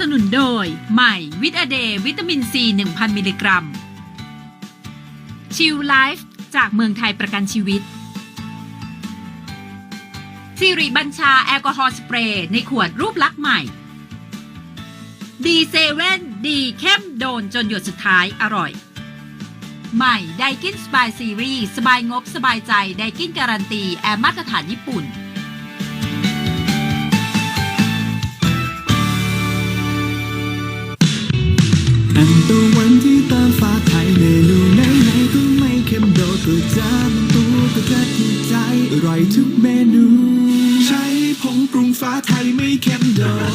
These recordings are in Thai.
สนุนโดย ใหม่วิตาเดย์วิตามินซี 1000 มิลลิกรัม ชิลไลฟ์จากเมืองไทยประกันชีวิตสิริบัญชาแอลกอฮอล์สเปรย์ในขวดรูปลักษณ์ใหม่ ดีเซเว่นดีเข้มโดนจนหยดสุดท้ายอร่อย ใหม่ไดกินสบายซีรีส์สบายงบสบายใจไดกินการันตีแอร์มาตรฐานญี่ปุ่น ตะวันที่ตามฟ้าไทยเมนูไหนไหนๆก็ไม่เค็มโดดก็จะมันตัวก็จะถูกใจอร่อยทุกเมนู ใช้ผงปรุงฟ้าไทยไม่เค็มโดด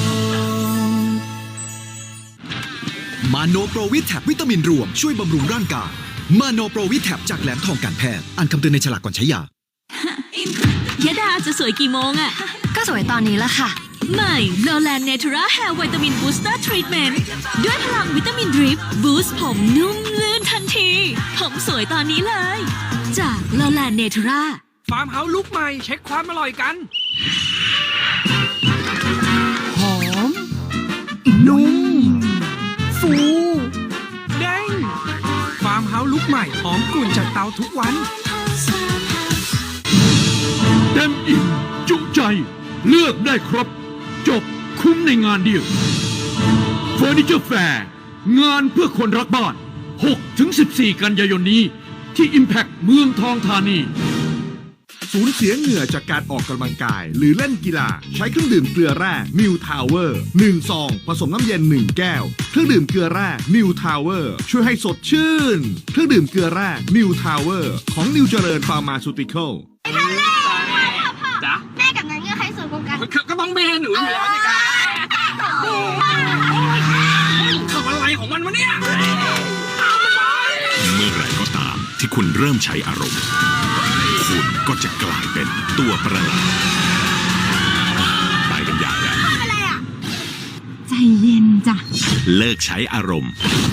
มาโนโปรวิทแทบวิตามินรวมช่วยบำรุงร่างกายมาโนโปรวิทแทบจากแหลมทองการแพทย์อ่านคำเตือนในฉลากก่อนใช้ยายดาจะสวยกี่โมงอะก็สวยตอนนี้ละค่ะ ใหม่โลแลนเนเทราแฮร์วิตามินบูสเตอร์ทรีทเมนต์ด้วยพลังวิตามินดริปบูสต์ผมนุ่มลื่นทันที ผมสวยตอนนี้เลย จากโลแลนเนเทราฟาร์มเฮาส์ลุกใหม่เช็คความอร่อยกันหอมนุ่มฟูเด้งฟาร์มเฮาส์ลุกใหม่หอมกลุ่นจากเตาทุกวันเต็มอิ่มจุใจ เลือกได้ครบจบ คุ้มในงานเดียวเฟอร์นิเจอร์แฟร์งานเพื่อคนรักบ้าน 6-14 กันยายนนี้ ที่ Impact เมืองทองธานีสูญเสียเหงื่อจากการออกกำลังกาย หรือเล่นกีฬา ใช้เครื่องดื่มเกลือแร่มิวทาวเวอร์1ซอง ผสมน้ำเย็น 1 แก้ว เครื่องดื่มเกลือแร่มิวทาวเวอร์ช่วยให้สดชื่น เครื่องดื่มเกลือแร่มิวทาวเวอร์ของนิวเจริญฟาร์มาซูติคอลจ๊ะแม่กับนางเงือกใครสวยกว่ากันก็ก็ต้องเมหนูอยู่แล้ว ก็ตามที่คุณเริ่มใช้อารมณ์ คุณก็จะกลายเป็นตัวประหลาดไปกันใหญ่แล้วใจเย็นจ้ะ เลิกใช้อารมณ์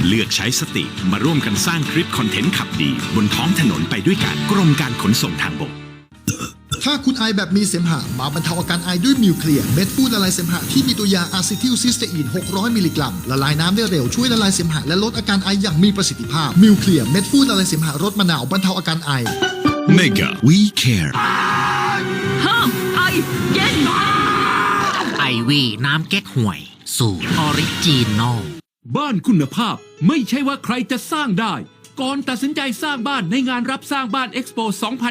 เลือกใช้สติมาร่วมกันสร้างคลิปคอนเทนต์ขับดี บนท้องถนนไปด้วยกันกรมการขนส่งทางบก ถ้าคุณไอแบบมีเสมหะมาบรรเทาอาการไอด้วยมิวเคลียร์เม็ดฟูดละลายเสมหะที่มีตัวยาอะซิทิลซิสเตอีน 600 มิลลิกรัม ละลายน้ำได้เร็วช่วยละลายเสมหะและลดอาการไออย่างมีประสิทธิภาพมิวเคลียร์เม็ดฟูดละลายเสมหะรสมะนาวบรรเทาอาการไอ Mega We Care ห้ามไอเย็นไอวีน้ำเก๊กห่วย สูตรออริจินอลบ้านคุณภาพไม่ใช่ว่าใครจะสร้างได้ ก่อนตัดสินใจสร้างบ้านในงานรับสร้างบ้านเอ็กซ์โป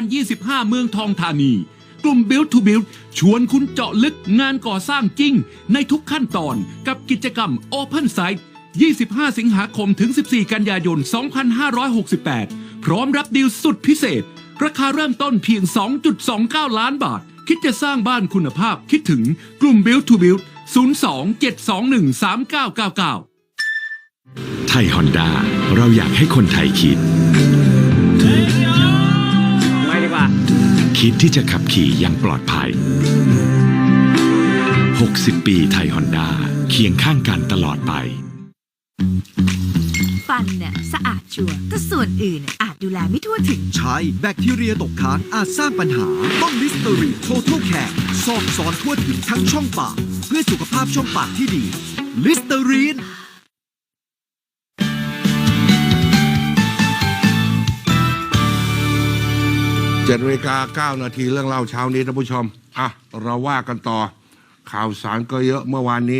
2025 เมืองทองธานี กลุ่ม Build to Build ชวนคุณเจาะลึกงานก่อสร้างจริง ในทุกขั้นตอนกับกิจกรรม Open Site 25 สิงหาคมถึง 14 กันยายน 2568 พร้อมรับดีลสุดพิเศษ ราคาเริ่มต้นเพียง 2.29 ล้านบาท คิดจะสร้างบ้านคุณภาพคิดถึงกลุ่ม Build to Build 02-721-3999 ไทยฮอนด้าเราอยากให้คนไทยคิด ไม่ดีกว่า คิดที่จะขับขี่อย่างปลอดภัย 60 ปีไทยฮอนด้าเคียงข้างกันตลอดไป ฟันเนี่ยสะอาดชัวร์แต่ส่วนอื่นอาจดูแลไม่ทั่วถึง ใช่แบคทีเรียตกค้างอาจสร้างปัญหา ต้องลิสเตอรีโทท a ลแคร์ซอกซอนทั่วถึงทั้งช่องปาก เพื่อสุขภาพช่องปากที่ดี ลิสเตอรีน เจ็ดนาฬิกาเก้านาทีเรื่องเล่าเช้านี้ท่านผู้ชม อะ เราว่ากันต่อ ข่าวสารก็เยอะเมื่อวานนี้